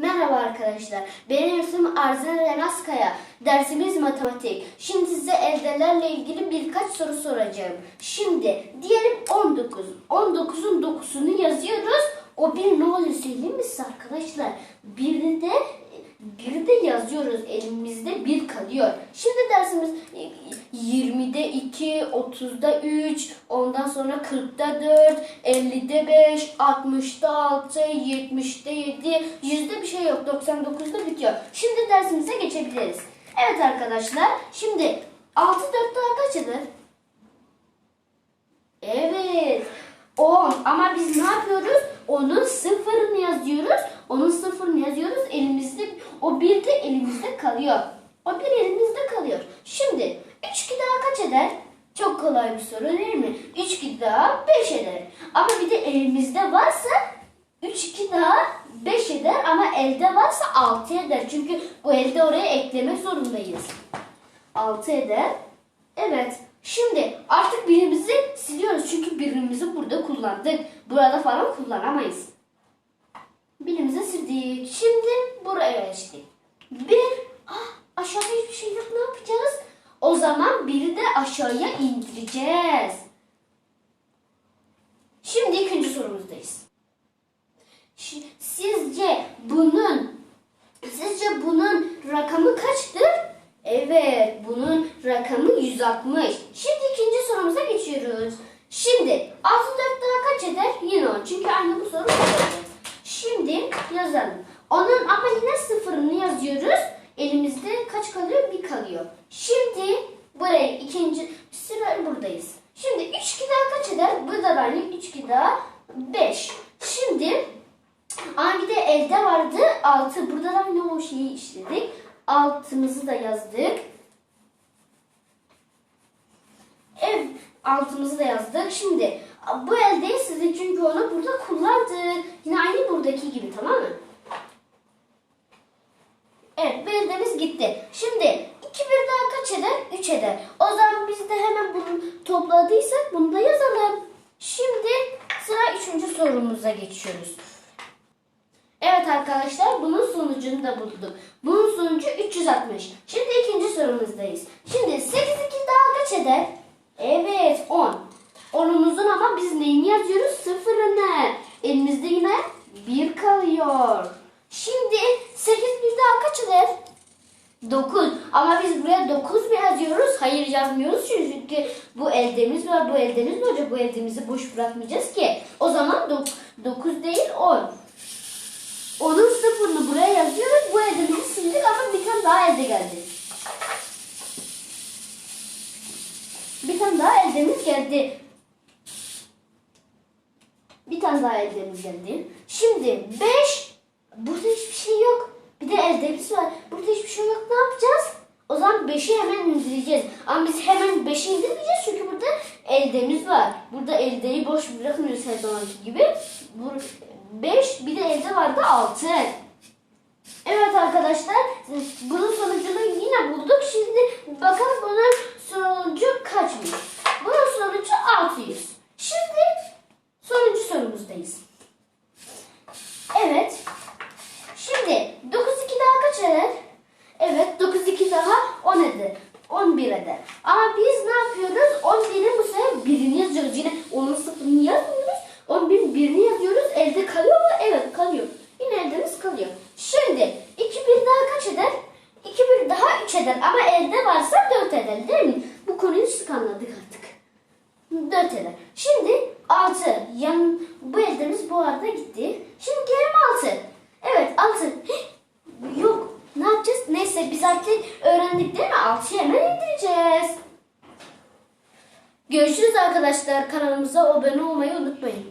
Merhaba arkadaşlar. Benim ismim Arzen Renaskaya. Dersimiz matematik. Şimdi size eldelerle ilgili birkaç soru soracağım. Şimdi diyelim 19. 19'un 9'unu yazıyoruz. O bir ne oluyor söyleyeyim mi size arkadaşlar? Bir de yazıyoruz. Elimizde bir kalıyor. Şimdi dersimiz 20'de 2, 30'da 3, ondan sonra 40'da 4, 50'de 5, 60'da 6, 70'de 7, 100'de bir şey yok. 99'da bitiyor. Şimdi dersimize geçebiliriz. Evet arkadaşlar. Şimdi 6 4 daha kaç eder? Evet. 10. Ama biz ne yapıyoruz? Onun sıfırını yazıyoruz. Onun sıfırını yazıyoruz. Elimizde o bir de elimizde kalıyor. O bir elimizde kalıyor. Şimdi 3 2 daha kaç eder? Çok kolay bir soru değil mi? 3 2 daha 5 eder. Ama bir de elimizde varsa 3 2 daha 5 eder ama elde varsa 6 eder. Çünkü bu elde oraya eklemek zorundayız. 6 eder. Evet. Şimdi artık birimizi siliyoruz. Çünkü birimizi burada kullandık. Burada falan kullanamayız. Birimizi sildik. Şimdi buraya geçtik. Bir. Ah, aşağıda hiçbir şey yok. Ne yapacağız? O zaman biri de aşağıya indireceğiz. Şimdi ikinci sorumuzdayız. Sizce bunun sizce bunun rakamı kaçtır? Evet, bunun rakamı 160. Şimdi ikinci sorumuza geçiyoruz. Şimdi 6 4 daha kaç eder? Yine 10. Çünkü aynı bu soru. Şimdi yazalım. Onun ama yine sıfırını yazıyoruz. Elimizde kaç kalıyor? Bir kalıyor. Şimdi buraya ikinci sıra buradayız. Şimdi 3 2 daha kaç eder? Bu da aynı 3 2 daha 5. Şimdi Aa bir de elde vardı. Altı. Burada da aynı o şeyi işledik. Altımızı da yazdık. Ev altımızı da yazdık. Şimdi bu elde sizi çünkü onu burada kullandık. Yine aynı buradaki gibi tamam mı? Evet bu gitti. Şimdi 2 bir daha kaç eder? 3 eder. O zaman biz de hemen bunu topladıysak bunu da yazalım. Şimdi sıra 3. sorumuza geçiyoruz. Evet arkadaşlar bunun sonucunu da bulduk. Bunun sonucu 360. Şimdi ikinci sorumuzdayız. Şimdi 8 2 daha kaç eder? Evet 10. 10'umuzun ama biz neyini yazıyoruz? Sıfırını. Elimizde yine 1 kalıyor. Şimdi 8 bir daha kaç eder? 9. Ama biz buraya 9 mu yazıyoruz? Hayır yazmıyoruz çünkü bu eldemiz var. Bu eldemiz mi olacak? Bu eldemizi boş bırakmayacağız ki. O zaman 9 değil 10. Onun sıfırını buraya yazıyoruz. Bu eldemizi sildik ama bir tane daha elde geldi. Bir tane daha eldemiz geldi. Tane daha eldemiz geldi. Şimdi 5. Burada hiçbir şey yok. Bir de eldemiz var. Burada hiçbir şey yok. Ne yapacağız? O zaman 5'i hemen indireceğiz. Ama biz hemen 5'i indirmeyeceğiz çünkü burada eldemiz var. Burada eldeyi boş bırakmıyoruz her zamanki gibi. 5 bir de elde vardı 6. Evet arkadaşlar bunun sonucunu yine bulduk. Şimdi bakalım bunun sonucu kaçmış. Bunun sonucu 600. Şimdi sonuncu sorumuzdayız. Evet. Şimdi 9 2 daha kaç eder? Evet 9 2 daha 10 eder. 11 eder. Ama biz ne yapıyoruz? 11'in bu sefer birini yazıyoruz. Yine onun sıfırını yazmıyoruz. 11'in birini yazıyoruz. Elde kalıyor mu? Evet kalıyor. Yine eldemiz kalıyor. Şimdi 2 bir daha kaç eder? 2 bir daha 3 eder. Ama elde varsa 4 eder değil mi? Bu konuyu sık anladık artık. 4 eder. Şimdi 6. Yan, bu eldemiz bu arada gitti. Şimdi gelelim 6. Evet 6. Yok. Ne yapacağız? Neyse biz artık öğrendik değil mi? 6'yı hemen indireceğiz. Görüşürüz arkadaşlar. Kanalımıza abone olmayı unutmayın.